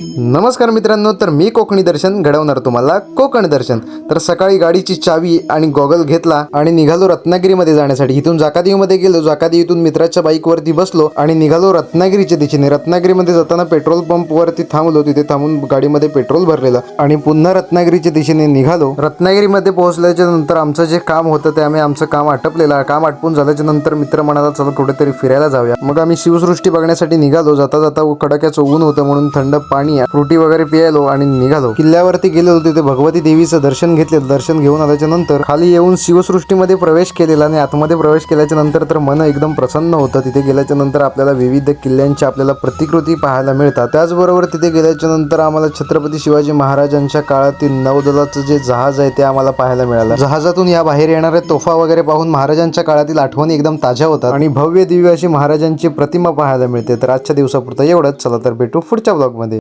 नमस्कार मित्रांनो तर मी कोकणी दर्शन घडवणार तुम्हाला कोकण दर्शन. तर सकाळी गाडीची चावी आणि गॉगल घेतला आणि निघालो रत्नागिरीमध्ये जाण्यासाठी. इथून जाकादेवीमध्ये गेलो. जाकादेवीतून मित्राच्या बाईकवरती बसलो आणि निघालो रत्नागिरीच्या दिशेने. रत्नागिरीमध्ये जाताना पेट्रोल पंपवरती थांबलो. तिथे थांबून गाडीमध्ये पेट्रोल भरलेलं आणि पुन्हा रत्नागिरीच्या दिशेने निघालो. रत्नागिरीमध्ये पोहोचल्याच्या नंतर आमचं जे काम होतं ते आम्ही आमचं काम आटपलेलं. काम आटपून झाल्याच्यानंतर मित्र म्हणाला चला कुठेतरी फिरायला जाऊया. मग आम्ही शिवसृष्टी बघण्यासाठी निघालो. जाता जाता कडाक्याचं ऊन होतं म्हणून थंड पाणी फ्रुटी वगैरे पियालो आणि निघालो. किल्ल्यावरती गेलो तिथे भगवती देवीचं दर्शन घेतले. दर्शन घेऊन आल्याच्यानंतर खाली येऊन शिवसृष्टीमध्ये प्रवेश केलेला आणि आतमध्ये प्रवेश केल्याच्यानंतर तर मन एकदम प्रसन्न होतं. तिथे गेल्याच्यानंतर आपल्याला विविध किल्ल्यांच्या आपल्याला प्रतिकृती पाहायला मिळतात. त्याचबरोबर तिथे गेल्याच्यानंतर आम्हाला छत्रपती शिवाजी महाराजांच्या काळातील नौदलाचं जे जहाज आहे ते आम्हाला पाहायला मिळालं. जहाजातून या बाहेर येणाऱ्या तोफा वगैरे पाहून महाराजांच्या काळातील आठवणी एकदम ताज्या होतात आणि भव्य दिव्य अशी महाराजांची प्रतिमा पाहायला मिळते. तर आजच्या दिवसापुरतं एवढंच. चला तर भेटू पुढच्या ब्लॉगमध्ये